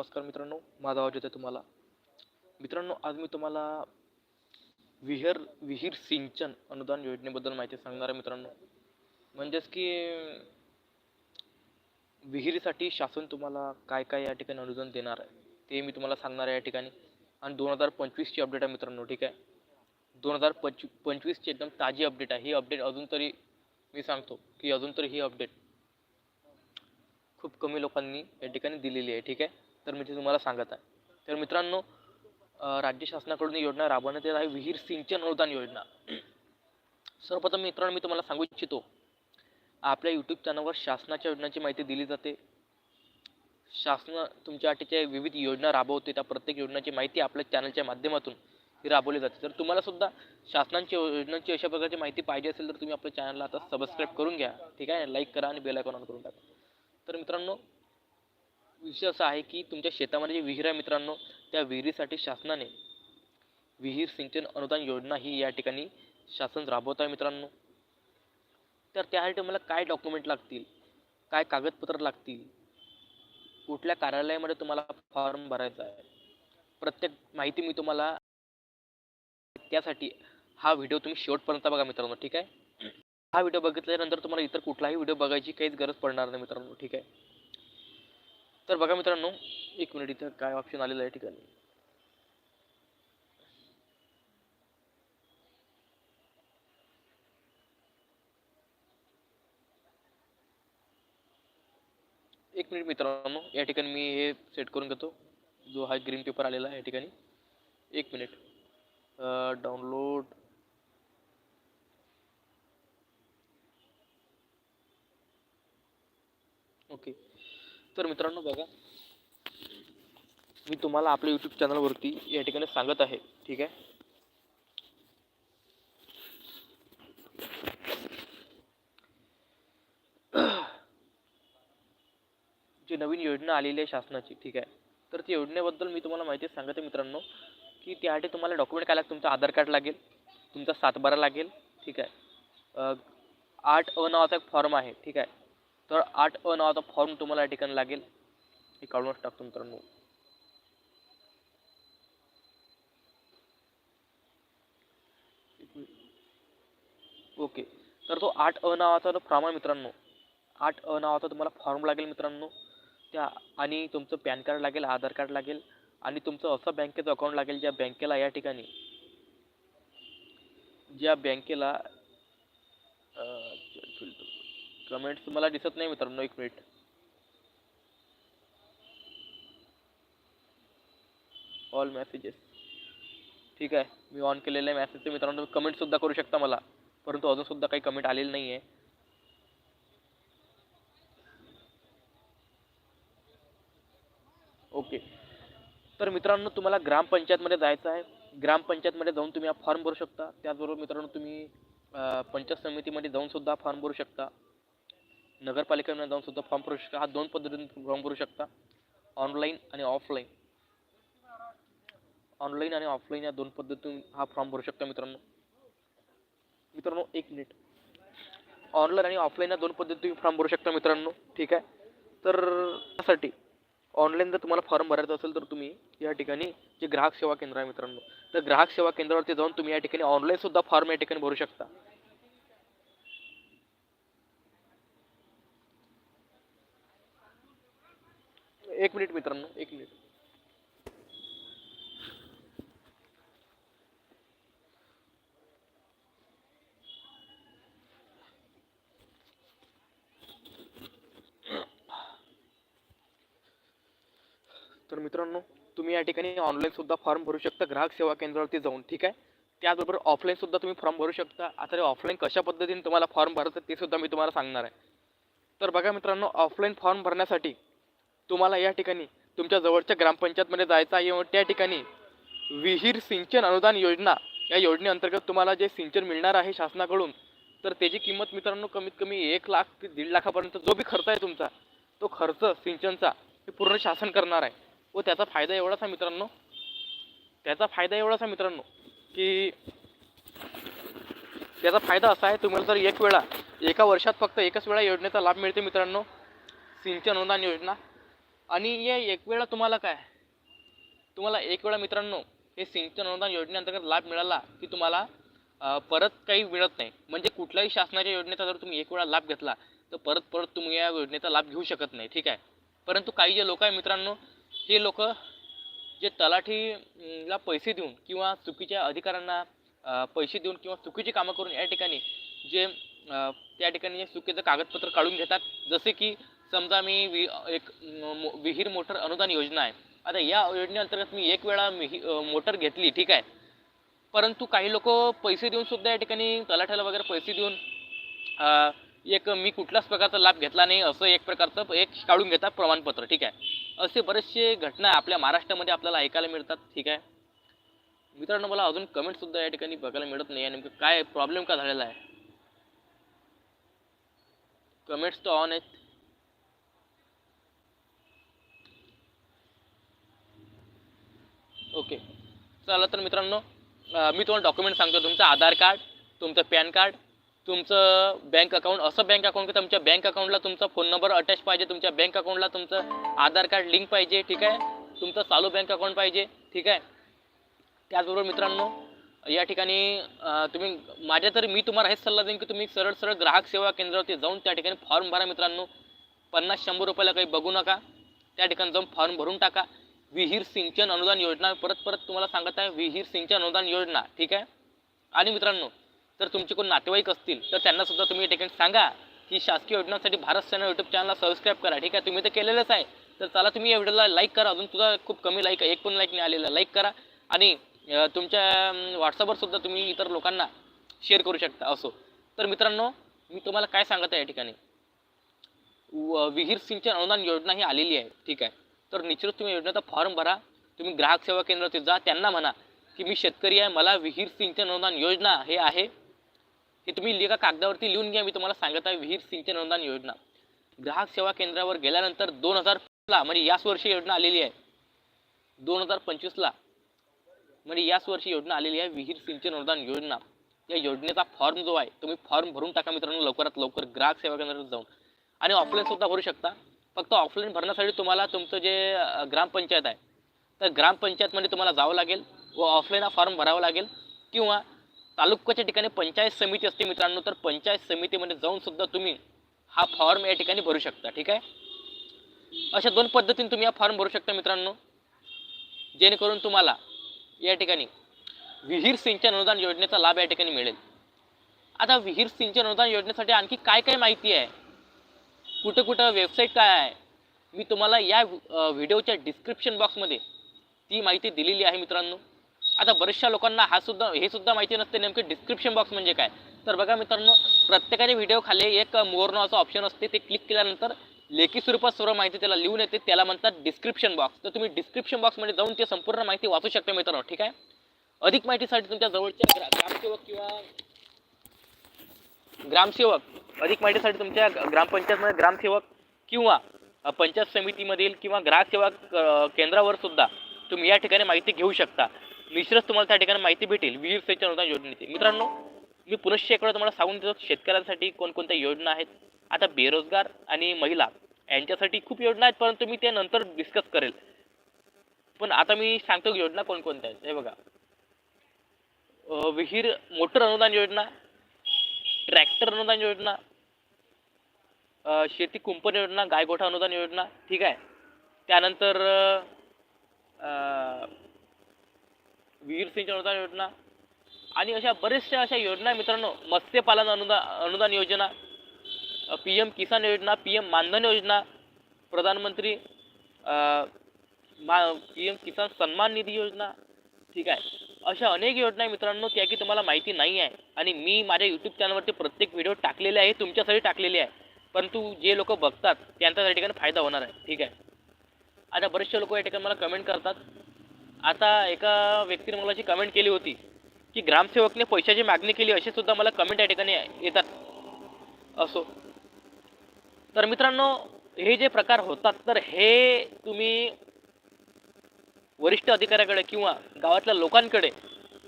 नमस्कार मित्रांनो माझा आवाज येतो तुम्हाला? मित्रांनो आज मी तुम्हाला विहीर विहीर सिंचन अनुदान योजनेबद्दल माहिती सांगणार आहे मित्रांनो. म्हणजेच की विहिरीसाठी शासन तुम्हाला काय काय या ठिकाणी अनुदान देणार आहे ते मी तुम्हाला सांगणार आहे या ठिकाणी. आणि दोन हजार पंचवीसची अपडेट आहे मित्रांनो ठीक आहे? दोन हजार पंचवी पंचवीसची एकदम ताजी अपडेट आहे. ही अपडेट अजून तरी मी सांगतो की अजून तरी ही अपडेट खूप कमी लोकांनी या ठिकाणी दिलेली आहे ठीक आहे? तर मी ते तुम्हाला सांगत आहे. तर मित्रांनो राज्य शासनाकडून योजना राबवण्यात येत आहे. विहीर सिंचन अनुदान योजना. सर्वप्रथम मित्रांनो मी तुम्हाला सांगू इच्छितो आपल्या यूट्यूब चॅनलवर शासनाच्या योजनांची माहिती दिली जाते. शासन तुमच्या विविध योजना राबवते. त्या प्रत्येक योजनाची माहिती आपल्या चॅनलच्या माध्यमातून राबवली जाते. तर तुम्हाला सुद्धा शासनांची योजनांची अशा प्रकारची माहिती पाहिजे असेल तर तुम्ही आपल्या चॅनलला आता सबस्क्राईब करून घ्या. ठीक आहे? लाईक करा आणि बेल आयकॉन ऑन करून टाका. तर मित्रांनो विषय असा आहे की तुमच्या शेतामध्ये जे विहीर आहे मित्रांनो त्या विहिरीसाठी शासनाने विहीर सिंचन अनुदान योजना ही या ठिकाणी शासन राबवत आहे मित्रांनो. तर त्यासाठी मला काय डॉक्युमेंट लागतील? काय कागदपत्र लागतील? कुठल्या कार्यालयामध्ये तुम्हाला फॉर्म भरायचा आहे? प्रत्येक माहिती मी तुम्हाला त्यासाठी हा व्हिडिओ तुम्ही शेवटपर्यंत बघा मित्रांनो ठीक आहे? हा व्हिडिओ बघितल्यानंतर तुम्हाला इतर कुठलाही व्हिडिओ बघायची काहीच गरज पडणार नाही मित्रांनो ठीक आहे? तर बघा मित्रांनो एक मिनिट इथं काय ऑप्शन आलेलं आहे ठिकाणी. एक मिनिट मित्रांनो या ठिकाणी मी हे सेट करून घेतो. जो हा ग्रीन पेपर आलेला आहे या ठिकाणी. एक मिनिट. डाउनलोड ओके तर मित्रांनो बघा मी तुम्हाला आपल्या यूट्यूब चॅनलवरती या ठिकाणी सांगत आहे ठीक आहे? जी नवीन योजना आलेली आहे शासनाची ठीक आहे? तर ती योजनेबद्दल मी तुम्हाला माहिती सांगत आहे मित्रांनो की त्यासाठी तुम्हाला डॉक्युमेंट काय लागतं? तुमचं आधार कार्ड लागेल तुमचा सातबारा लागेल ठीक आहे? आठ अ नावाचा एक फॉर्म आहे ठीक आहे? तर आठ अ नावाचा फॉर्म तुम्हाला या ठिकाणी लागेल. हे काढूनच टाकतो मित्रांनो. ओके. तर तो आठ अ नावाचा जो फॉर्म आहे मित्रांनो आठ अ नावाचा तुम्हाला फॉर्म लागेल मित्रांनो. त्या आणि तुमचं पॅन कार्ड लागेल आधार कार्ड लागेल आणि तुमचं असं बँकेचं अकाउंट लागेल ज्या बँकेला या ठिकाणी ज्या बँकेला कमेंट्स मला दिसत नाही मित्रांनो एक मिनिट ऑल मेसेजेस ठीक आहे मी ऑन केलेले आहे ते मित्रांनो तुम्ही कमेंट सुद्धा करू शकता मला. परंतु अजून सुद्धा काही कमेंट आलेली नाही आहे ओके तर मित्रांनो तुम्हाला ग्रामपंचायतमध्ये जायचं आहे. ग्रामपंचायतमध्ये जाऊन तुम्ही हा फॉर्म भरू शकता. त्याचबरोबर मित्रांनो तुम्ही पंचायत समितीमध्ये जाऊन सुद्धा फॉर्म भरू शकता. नगरपालिकेमध्ये जाऊन सुद्धा फॉर्म भरू शकता. हा दोन पद्धतीने फॉर्म भरू शकता. ऑनलाईन आणि ऑफलाईन ऑनलाईन आणि ऑफलाईन या दोन पद्धतीतून हा फॉर्म भरू शकता मित्रांनो. मित्रांनो एक मिनिट ऑनलाईन आणि ऑफलाईन या दोन पद्धतीतून फॉर्म भरू शकता मित्रांनो. ठीक आहे? तर त्यासाठी ऑनलाईन जर तुम्हाला फॉर्म भरायचा असेल तर तुम्ही या ठिकाणी जे ग्राहक सेवा केंद्र आहे मित्रांनो तर ग्राहक सेवा केंद्रावरती जाऊन तुम्ही या ठिकाणी ऑनलाईनसुद्धा फॉर्म या ठिकाणी भरू शकता. एक मिनिट मित्रांनो एक मिनिट. तर मित्रांनो तुम्ही या ठिकाणी ऑनलाईन सुद्धा फॉर्म भरू शकता ग्राहक सेवा केंद्रावरती जाऊन ठीक आहे? त्याचबरोबर ऑफलाईन सुद्धा तुम्ही फॉर्म भरू शकता. आता ते ऑफलाईन कशा पद्धतीने तुम्हाला फॉर्म भरायचं ते सुद्धा मी तुम्हाला सांगणार आहे. तर बघा मित्रांनो ऑफलाईन फॉर्म भरण्यासाठी तुम्हाला या ठिकाणी तुमच्या जवळच्या ग्रामपंचायतमध्ये जायचं आहे व त्या ठिकाणी विहीर सिंचन अनुदान योजना या योजनेअंतर्गत तुम्हाला जे सिंचन मिळणार आहे शासनाकडून तर त्याची किंमत मित्रांनो कमीत कमी एक लाख ते दीड लाखापर्यंत जो बी खर्च आहे तुमचा तो खर्च सिंचनचा हे पूर्ण शासन करणार आहे. व त्याचा फायदा एवढाच आहे मित्रांनो त्याचा फायदा एवढाच आहे मित्रांनो की त्याचा फायदा असा आहे तुम्हाला जर एक वेळा एका वर्षात फक्त एकच वेळा योजनेचा लाभ मिळते मित्रांनो सिंचन अनुदान योजना. आणि या एक वेळा तुम्हाला काय? तुम्हाला एक वेळा मित्रांनो हे सिंचन अनुदान योजनेअंतर्गत लाभ मिळाला की तुम्हाला परत काही मिळत नाही. म्हणजे कुठल्याही शासनाच्या योजनेचा जर तुम्ही एक वेळा लाभ घेतला तर परत परत तुम्ही या योजनेचा लाभ घेऊ शकत नाही ठीक आहे? परंतु काही जे लोक आहे मित्रांनो हे लोक जे तलाठीला पैसे देऊन किंवा चुकीच्या अधिकाऱ्यांना पैसे देऊन किंवा चुकीची कामं करून या ठिकाणी जे त्या ठिकाणी चुकीचं कागदपत्र काढून घेतात जसे की समजा मी वि एक मो- विहीर मोटर अनुदान योजना आहे. आता या योजनेअंतर्गत मी एक वेळा मिही मोटर घेतली ठीक आहे. परंतु काही लोक पैसे देऊन सुद्धा या ठिकाणी तलाठ्याला वगैरे पैसे देऊन एक मी कुठल्याच प्रकारचा लाभ घेतला नाही असं एक प्रकारचं एक काढून घेतात प्रमाणपत्र ठीक आहे. असे बरेचसे घटना आपल्या महाराष्ट्रामध्ये आपल्याला ऐकायला मिळतात ठीक आहे. मित्रांनो मला अजून कमेंटसुद्धा या ठिकाणी बघायला मिळत नाही. आहे नेमकं काय प्रॉब्लेम का झालेला आहे? कमेंट्स तर ऑन आहेत. ओके. चला तर मित्रांनो मी तुम्हाला डॉक्युमेंट सांगतो. तुमचं आधार कार्ड तुमचं पॅन कार्ड तुमचं बँक अकाउंट असं बँक अकाउंट की तुमच्या बँक अकाउंटला तुमचा फोन नंबर अटॅच पाहिजे तुमच्या बँक अकाउंटला तुमचं आधार कार्ड लिंक पाहिजे ठीक आहे? तुमचं चालू बँक अकाउंट पाहिजे ठीक आहे? त्याचबरोबर मित्रांनो या ठिकाणी तुम्ही माझ्या तर मी तुम्हाला हेच सल्ला देईन की तुम्ही सरळ सरळ ग्राहक सेवा केंद्रावरती जाऊन त्या ठिकाणी फॉर्म भरा मित्रांनो. पन्नास शंभर रुपयाला काही बघू नका. त्या ठिकाणी जाऊन फॉर्म भरून टाका. विहीर सिंचन अनुदान योजना परत परत तुम्हाला सांगत आहे विहीर सिंचन अनुदान योजना ठीक आहे? आणि मित्रांनो जर तुमचे कोण नातेवाईक असतील तर त्यांना सुद्धा तुम्ही या ठिकाणी सांगा की शासकीय योजनांसाठी भारत सेना यूट्यूब चॅनलला सबस्क्राईब करा ठीक आहे? तुम्ही तर केलेलंच आहे. तर चला तुम्ही या व्हिडिओला लाईक करा. अजून तुझा खूप कमी लाईक आहे. एक पण लाईक नाही आलेला. लाईक करा. आणि तुमच्या व्हॉट्सअपवर सुद्धा तुम्ही इतर लोकांना शेअर करू शकता असो. तर मित्रांनो मी तुम्हाला काय सांगत आहे या ठिकाणी? विहीर सिंचन अनुदान योजना ही आलेली आहे ठीक आहे? तर निश्चितच तुम्ही योजनेचा फॉर्म भरा. तुम्ही ग्राहक सेवा केंद्रावरती जा. त्यांना म्हणा की मी शेतकरी आहे मला विहीर सिंचन अनुदान योजना हे आहे. हे तुम्ही लिहा कागदावरती लिहून घ्या मी तुम्हाला सांगत आहे विहीर सिंचन अनुदान योजना. ग्राहक सेवा केंद्रावर गेल्यानंतर दोन हजार ला म्हणजे याच वर्षी योजना आलेली आहे. दोन हजार पंचवीसला म्हणजे याच वर्षी योजना आलेली आहे विहीर सिंचन अनुदान योजना. या योजनेचा फॉर्म जो आहे तुम्ही फॉर्म भरून टाका मित्रांनो लवकरात लवकर ग्राहक सेवा केंद्रात जाऊन. आणि ऑफलाईन सुद्धा भरू शकता. फक्त ऑफलाईन भरण्यासाठी तुम्हाला तुमचं जे ग्रामपंचायत आहे तर ग्रामपंचायतमध्ये तुम्हाला जावं लागेल व ऑफलाईन हा फॉर्म भरावा लागेल. किंवा तालुक्याच्या ठिकाणी पंचायत समिती असते मित्रांनो तर पंचायत समितीमध्ये जाऊनसुद्धा तुम्ही हा फॉर्म या ठिकाणी भरू शकता ठीक आहे? अशा दोन पद्धतीने तुम्ही हा फॉर्म भरू शकता मित्रांनो. जेणेकरून तुम्हाला या ठिकाणी विहीर सिंचन अनुदान योजनेचा लाभ या ठिकाणी मिळेल. आता विहीर सिंचन अनुदान योजनेसाठी आणखी काय काय माहिती आहे? कुठं कुठं वेबसाईट काय आहे मी तुम्हाला या व्हिडिओच्या डिस्क्रिप्शन बॉक्समध्ये ती माहिती दिलेली आहे मित्रांनो. आता बऱ्याचशा लोकांना हा सुद्धा हे सुद्धा माहिती नसते नेमके डिस्क्रिप्शन बॉक्स म्हणजे काय. तर बघा मित्रांनो प्रत्येकाच्या व्हिडिओ खाली एक मोर असं ऑप्शन असते ते क्लिक केल्यानंतर लेखी स्वरूपात सर्व माहिती त्याला लिहून येते त्याला म्हणतात डिस्क्रिप्शन बॉक्स तर तुम्ही डिस्क्रिप्शन बॉक्समध्ये जाऊन ते संपूर्ण माहिती वाचू शकता मित्रांनो ठीक आहे? अधिक माहितीसाठी तुमच्या जवळच्या ग्रा- ग्रामसेवक किंवा ग्रामसेवक अधिक माहितीसाठी तुमच्या ग्रामपंचायतमध्ये ग्रामसेवक किंवा पंचायत समितीमधील किंवा ग्राहक सेवा केंद्रावर सुद्धा तुम्ही या ठिकाणी माहिती घेऊ शकता. निश्चितच तुम्हाला त्या ठिकाणी माहिती भेटेल. विहीर सिंचन अनुदान योजनेची. मित्रांनो मी पुनश्च एक तुम्हाला सांगून देतो शेतकऱ्यांसाठी कोणकोणत्या योजना आहेत? आता बेरोजगार आणि महिला यांच्यासाठी खूप योजना आहेत परंतु मी त्या नंतर डिस्कस करेल. पण आता मी सांगतो योजना कोणकोणत्या आहेत. हे बघा. विहीर मोटर अनुदान योजना ट्रॅक्टर अनुदान योजना शेती कुंपण योजना गायगोठा अनुदान योजना ठीक आहे. त्यानंतर विहीर सिंचन अनुदान योजना आणि अशा बऱ्याचशा अशा योजना मित्रांनो. मत्स्यपालन अनुदान अनुदान योजना पी एम किसान योजना पी एम मानधन योजना प्रधानमंत्री मा पी एम किसान सन्मान निधी योजना ठीक आहे. अशा अनेक योजना आहे मित्रांनो त्या की तुम्हाला माहिती नाही आहे. आणि मी माझ्या यूट्यूब चॅनलवरती प्रत्येक व्हिडिओ टाकलेले आहे तुमच्यासाठी टाकलेले आहे. परंतु जे लोक बघतात त्यांचा त्या ठिकाणी फायदा होणार आहे. ठीक आहे? आता बरेचसे लोक या ठिकाणी मला कमेंट करतात. आता एका व्यक्तीने मला अशी कमेंट केली होती की ग्रामसेवकने पैशाची मागणी केली असे सुद्धा मला कमेंट या ठिकाणी येतात. असो. तर मित्रांनो हे जे प्रकार होतात तर हे तुम्ही वरिष्ठ अधिकाऱ्याकडे किंवा गावातल्या लोकांकडे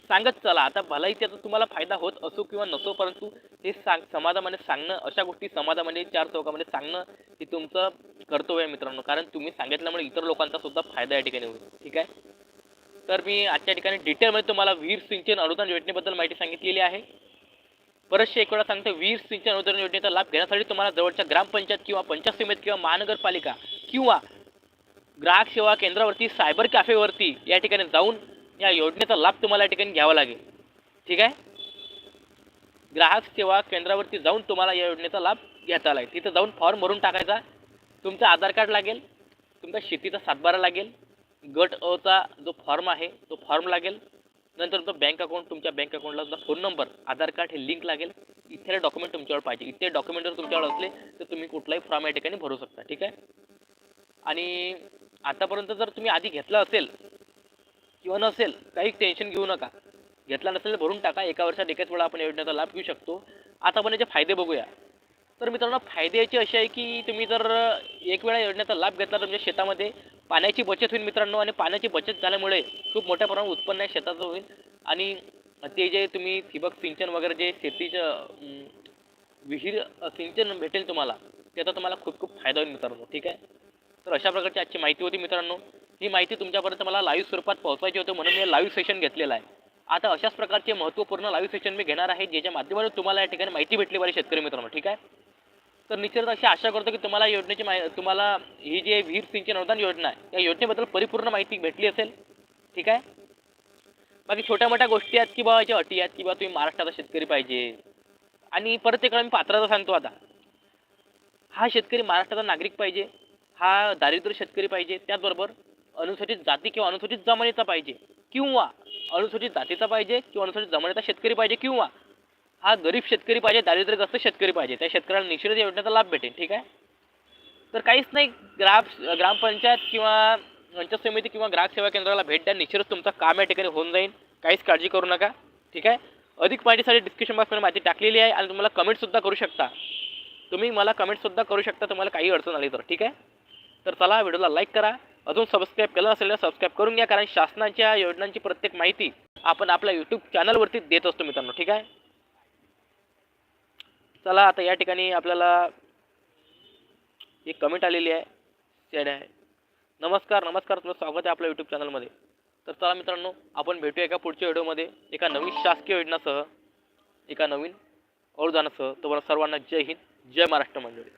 सांगत चला. आता भलाही त्याचा तुम्हाला फायदा होत असो किंवा नसो परंतु हे सांग समाजामध्ये सांगणं अशा गोष्टी समाजामध्ये चार चौकामध्ये सांगणं हे तुमचं कर्तव्य आहे मित्रांनो. कारण तुम्ही सांगितल्यामुळे इतर लोकांचा सुद्धा फायदा या ठिकाणी होईल. ठीक आहे? तर मी आजच्या ठिकाणी डिटेलमध्ये तुम्हाला वीर सिंचन अनुदान योजनेबद्दल माहिती सांगितलेली आहे. परतशे एक वेळा सांगतो वीर सिंचन अनुदान योजनेचा लाभ घेण्यासाठी तुम्हाला जवळच्या ग्रामपंचायत किंवा पंचायत समिती किंवा महानगरपालिका किंवा ग्राहक सेवा केंद्रावरती सायबर कॅफेवरती या ठिकाणी जाऊन या योजनेचा लाभ तुम्हाला या ठिकाणी घ्यावा लागेल. ठीक आहे? ग्राहक सेवा केंद्रावरती जाऊन तुम्हाला या योजनेचा लाभ घ्यायचा लागेल तिथं जाऊन फॉर्म भरून टाकायचा. तुमचं आधार कार्ड लागेल. तुमचा शेतीचा सातबारा लागेल. गट अचा जो फॉर्म आहे तो फॉर्म लागेल. नंतर तुमचं बँक अकाउंट तुमच्या बँक अकाउंटला तुमचा फोन नंबर आधार कार्ड हे लिंक लागेल. इथे डॉक्युमेंट तुमच्यावर पाहिजे. इथे डॉक्युमेंट जर तुमच्यावर असले तर तुम्ही कुठलाही फॉर्म या ठिकाणी भरू शकता. ठीक आहे? आणि आतापर्यंत जर तुम्ही आधी घेतला असेल किंवा नसेल काही टेन्शन घेऊ नका. घेतला नसेल तर भरून टाका. एका वर्षात एकाच वेळा आपण योजनेचा लाभ घेऊ शकतो. आता आपण याचे फायदे बघूया. तर मित्रांनो फायदे याचे असे आहे की तुम्ही जर एक वेळा योजनेचा लाभ घेतला तर तुमच्या शेतामध्ये पाण्याची बचत होईल मित्रांनो आणि पाण्याची बचत झाल्यामुळे खूप मोठ्या प्रमाणात उत्पन्न आहे शेताचं होईल. आणि ते जे तुम्ही ठिबक सिंचन वगैरे जे शेतीचं विहीर सिंचन भेटेल तुम्हाला त्याचा तुम्हाला खूप खूप फायदा होईल मित्रांनो. ठीक आहे? तर अशा प्रकारची आजची माहिती होती मित्रांनो. ही माहिती तुमच्यापर्यंत मला लाईव्ह स्वरूपात पोहोचवायची होती म्हणून मी लाईव्ह सेशन घेतलेलं आहे. आता अशाच प्रकारचे महत्त्वपूर्ण लाईव्ह सेशन मी घेणार आहे ज्याच्या माध्यमातून तुम्हाला या ठिकाणी माहिती भेटली पाहिजे शेतकरी मित्रांनो ठीक आहे? तर निश्चित अशी आशा करतो की तुम्हाला या योजनेची माहिती तुम्हाला ही जी आहे विहीर सिंचन अनुदान योजना आहे या योजनेबद्दल परिपूर्ण माहिती भेटली असेल ठीक आहे? बाकी छोट्या मोठ्या गोष्टी आहेत की बाबा याच्या अटी आहेत की बाबा तुम्ही महाराष्ट्राचा शेतकरी पाहिजे. आणि परत इकडे मी पात्रता सांगतो आता. हा शेतकरी महाराष्ट्राचा नागरिक पाहिजे. हा दारिद्र्य शेतकरी पाहिजे त्याचबरोबर अनुसूचित जाती किंवा अनुसूचित जमातीचा पाहिजे किंवा अनुसूचित जातीचा पाहिजे किंवा अनुसूचित जमातीचा शेतकरी पाहिजे किंवा हा गरीब शेतकरी पाहिजे दारिद्र्यग्रस्त शेतकरी पाहिजे त्या शेतकऱ्याला निश्चित योजनेचा लाभ भेटेल ठीक आहे? तर काहीच नाही ग्राम ग्रामपंचायत किंवा पंचायत समिती किंवा ग्राहक सेवा केंद्राला भेट द्या निश्चितच तुमचं काम या ठिकाणी होऊन जाईल काहीच काळजी करू नका ठीक आहे? अधिक माहितीसाठी डिस्क्रिप्शन बॉक्समध्ये माहिती टाकलेली आहे आणि तुम्हाला कमेंटसुद्धा करू शकता. तुम्ही मला कमेंटसुद्धा करू शकता तुम्हाला काही अडचण आली तर ठीक आहे? तर चला व्हिडिओला लाईक करा. अजून सबस्क्राईब केलं असेल तर सबस्क्राईब करून घ्या कारण शासनाच्या योजनांची प्रत्येक माहिती आपण आपल्या यूट्यूब चॅनलवरती देत असतो मित्रांनो ठीक आहे? चला आता या ठिकाणी आपल्याला एक कमेंट आलेली आहे. सेड आहे. नमस्कार नमस्कार तुमचं स्वागत आहे आपल्या यूट्यूब चॅनलमध्ये तर चला मित्रांनो आपण भेटूया एका पुढच्या व्हिडिओमध्ये एका नवीन शासकीय योजनासह एका नवीन अनुदानासह तुम्हाला सर्वांना जय हिंद जय महाराष्ट्र मंडळी.